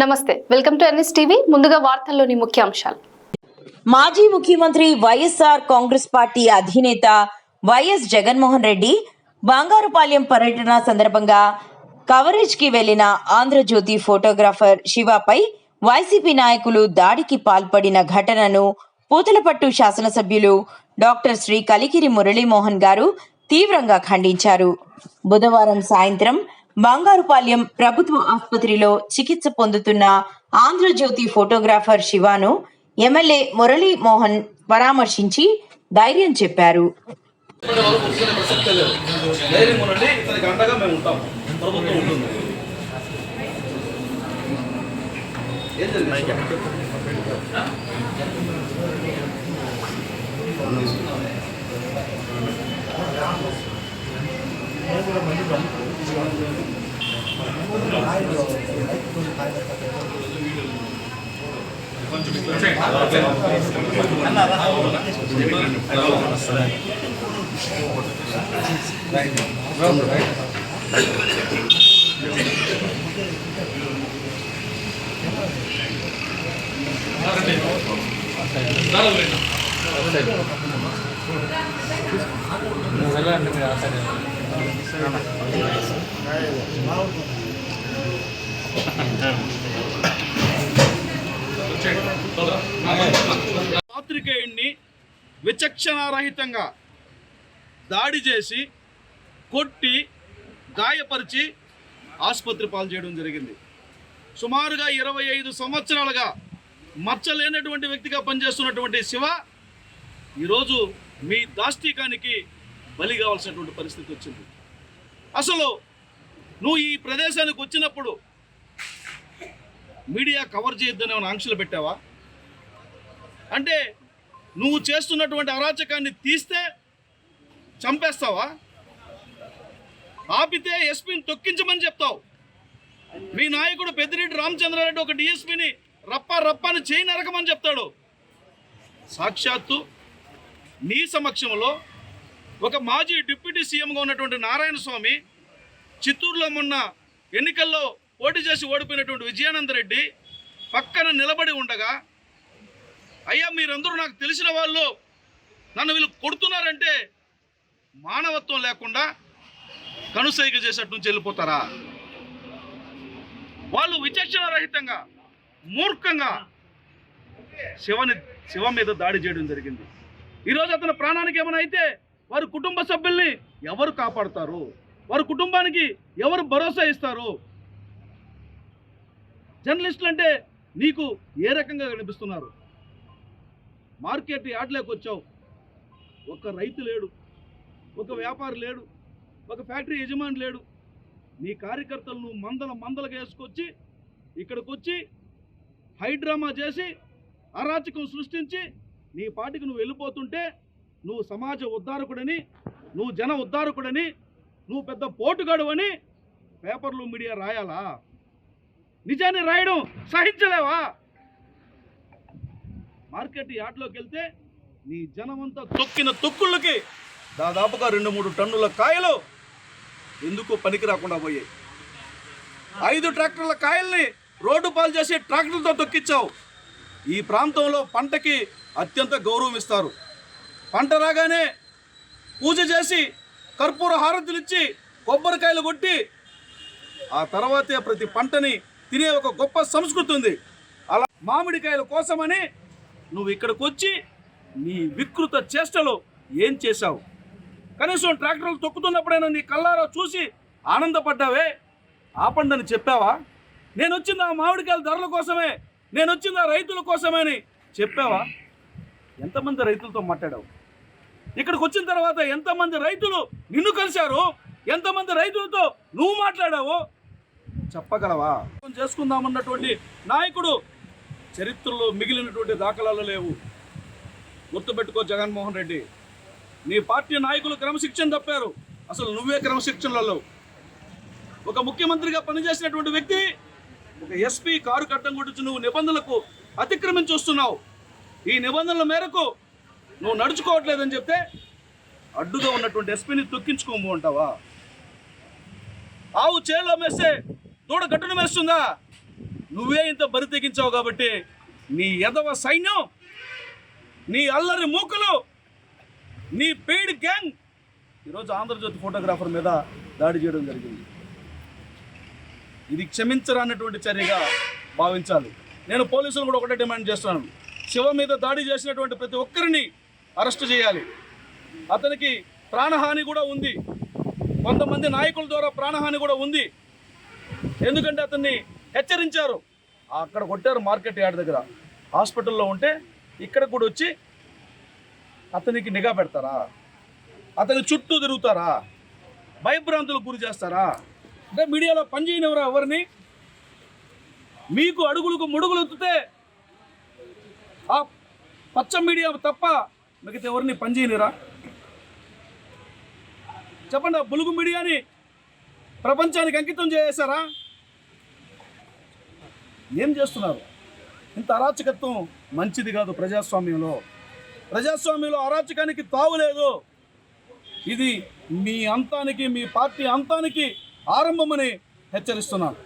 నమస్తే welcome to NS TV. ముందుగా వార్తల్లోని ముఖ్యాంశాలు మాజీ ముఖ్యమంత్రి వైఎస్ఆర్ కాంగ్రెస్ పార్టీ అధినేత వైఎస్ జగన్మోహన్ రెడ్డి బంగారుపాలెం పర్యటన సందర్భంగా కవరేజ్కి వెళ్ళిన ఆంధ్రజ్యోతి ఫోటోగ్రాఫర్ శివపై వైసీపీ నాయకులు దాడికి పాల్పడిన ఘటనను పూతలపట్టు శాసనసభ్యులు డాక్టర్ శ్రీ కలికిరి మురళీమోహన్ గారు తీవ్రంగా ఖండించారు. బుధవారం సాయంత్రం బంగారుపాలెం ప్రభుత్వ ఆసుపత్రిలో చికిత్స పొందుతున్న ఆంధ్రజ్యోతి ఫోటోగ్రాఫర్ శివాను ఎమ్మెల్యే మురళీ మోహన్ పరామర్శించి ధైర్యం చెప్పారు. ధైర్యం வெள்ளம் పాత్రికేయుణ్ణి విచక్షణారహితంగా దాడి చేసి కొట్టి గాయపరిచి ఆసుపత్రి పాలు చేయడం జరిగింది. సుమారుగా ఇరవై ఐదు సంవత్సరాలుగా మచ్చలేనటువంటి వ్యక్తిగా పనిచేస్తున్నటువంటి శివ ఈరోజు మీ దాష్టికానికి బలి కావాల్సినటువంటి పరిస్థితి వచ్చింది. అసలు నువ్వు ఈ ప్రదేశానికి వచ్చినప్పుడు మీడియా కవర్ చేయొద్దని ఏమైనా ఆంక్షలు పెట్టావా? అంటే నువ్వు చేస్తున్నటువంటి అరాచకాన్ని తీస్తే చంపేస్తావా? ఆపితే ఎస్పీని తొక్కించమని చెప్తావు. మీ నాయకుడు పెద్దిరెడ్డి రామచంద్రారెడ్డి ఒక డిఎస్పీని రప్ప రప్పని చేయి నరకమని చెప్తాడు. సాక్షాత్తు నీ సమక్షంలో ఒక మాజీ డిప్యూటీ సీఎంగా ఉన్నటువంటి నారాయణ స్వామి చిత్తూరులో మొన్న ఎన్నికల్లో పోటీ చేసి ఓడిపోయినటువంటి విజయానంద రెడ్డి పక్కన నిలబడి ఉండగా అయ్యా మీరందరూ నాకు తెలిసిన వాళ్ళు. నన్ను వీళ్ళు కొడుతున్నారంటే మానవత్వం లేకుండా కనుసైగ చేసేట్టు నుంచి వెళ్ళిపోతారా? వాళ్ళు విచక్షణ రహితంగా మూర్ఖంగా శివని శివ మీద దాడి చేయడం జరిగింది. ఈరోజు అతని ప్రాణానికి ఏమైనా అయితే వారి కుటుంబ సభ్యుల్ని ఎవరు కాపాడుతారు? వారి కుటుంబానికి ఎవరు భరోసా ఇస్తారు? జర్నలిస్టులు అంటే నీకు ఏ రకంగా కనిపిస్తున్నారు? మార్కెట్ యార్డ్లోకి వచ్చావు. ఒక రైతు లేడు. ఒక వ్యాపారి లేడు. ఒక ఫ్యాక్టరీ యజమాని లేడు. నీ కార్యకర్తలను మందల మందలుగా వేసుకొచ్చి ఇక్కడికి వచ్చి హైడ్రామా చేసి అరాచకం సృష్టించి నీ పాటికి నువ్వు వెళ్ళిపోతుంటే నువ్వు సమాజ ఉద్ధారకుడని నువ్వు జన ఉద్ధారకుడని నువ్వు పెద్ద పోటుగాడు అని పేపర్లు మీడియా రాయాలా? నిజాన్ని రాయడం సహించలేవా? మార్కెట్ యార్డ్లోకి వెళ్తే నీ జనమంతా తొక్కిన తొక్కుళ్ళకి దాదాపుగా రెండు మూడు టన్నుల కాయలు ఎందుకు పనికి రాకుండా పోయాయి. ఐదు ట్రాక్టర్ల కాయల్ని రోడ్డు పాలు చేసి ట్రాక్టర్లతో తొక్కించావు ఈ ప్రాంతంలో పంటకి అత్యంత గౌరవం ఇస్తారు. పంట రాగానే పూజ చేసి కర్పూర హారతులు ఇచ్చి కొబ్బరికాయలు కొట్టి ఆ తర్వాతే ప్రతి పంటని తినే ఒక గొప్ప సంస్కృతి ఉంది. అలా మామిడికాయల కోసమని నువ్వు ఇక్కడికి వచ్చి నీ వికృత చేష్టలు ఏం చేశావు? కనీసం ట్రాక్టర్లు తొక్కుతున్నప్పుడైనా నీ కళ్ళారా చూసి ఆనందపడ్డావే? ఆపండని చెప్పావా? నేను వచ్చింది ఆ మామిడికాయల ధరల కోసమే నేను వచ్చింది ఆ రైతుల కోసమే అని చెప్పావా? ఎంతమంది రైతులతో మాట్లాడావు? ఇక్కడికి వచ్చిన తర్వాత ఎంతమంది రైతులు నిన్ను కలిశారు? ఎంతమంది రైతులతో నువ్వు మాట్లాడావు చెప్పగలవా? చేసుకుందామన్నటువంటి నాయకుడు చరిత్రలో మిగిలినటువంటి దాఖలాలు లేవు. గుర్తుపెట్టుకో జగన్మోహన్ రెడ్డి. నీ పార్టీ నాయకులు క్రమశిక్షణ తప్పారు. అసలు నువ్వే క్రమశిక్షణలలో ఒక ముఖ్యమంత్రిగా పనిచేసినటువంటి వ్యక్తి ఒక ఎస్పీ కారు కట్టం గుడిచి నువ్వు నిబంధనలకు అతిక్రమించి వస్తున్నావు. ఈ నిబంధనల మేరకు నువ్వు నడుచుకోవట్లేదని చెప్తే అడ్డుగా ఉన్నటువంటి ఎస్పీని తొక్కించుకోము అంటావా? ఆవు చేలో మేస్తే దూడ గట్టును మేస్తుందా? నువ్వే ఇంత బరి తెగించావు కాబట్టి నీ ఎదవ సైన్యం నీ అల్లరి మూకలు నీ పెయిడ్ గ్యాంగ్ ఈరోజు ఆంధ్రజ్యోతి ఫోటోగ్రాఫర్ మీద దాడి చేయడం జరిగింది. ఇది క్షమించరానటువంటి చర్యగా భావించాలి. నేను పోలీసులు కూడా ఒకటే డిమాండ్ చేస్తున్నాను. శివ మీద దాడి చేసినటువంటి ప్రతి ఒక్కరిని అరెస్ట్ చేయాలి. అతనికి ప్రాణహాని కూడా ఉంది. కొంతమంది నాయకుల ద్వారా ప్రాణహాని కూడా ఉంది. ఎందుకంటే అతన్ని హెచ్చరించారు. అక్కడ కొట్టారు మార్కెట్ యార్డ్ దగ్గర. హాస్పిటల్లో ఉంటే ఇక్కడ కూడా వచ్చి అతనికి నిఘా పెడతారా? అతని చుట్టూ తిరుగుతారా? భయభ్రాంతులకు గురి చేస్తారా? అంటే మీడియాలో పనిచేయనివరా ఎవరిని? మీకు అడుగులకు ముడుగులు ఎత్తితే ఆ పచ్చ మీడియా తప్ప మిగతా ఎవరిని పనిచేయనిరా? చెప్పండి ఆ బులుగు మీడియాని ప్రపంచానికి అంకితం చేశారా? ఏం చేస్తున్నారు? ఇంత అరాచకత్వం మంచిది కాదు ప్రజాస్వామ్యంలో. ప్రజాస్వామ్యంలో అరాచకానికి తావు లేదు. ఇది మీ అంతానికి మీ పార్టీ అంతానికి ఆరంభమని హెచ్చరిస్తున్నాను.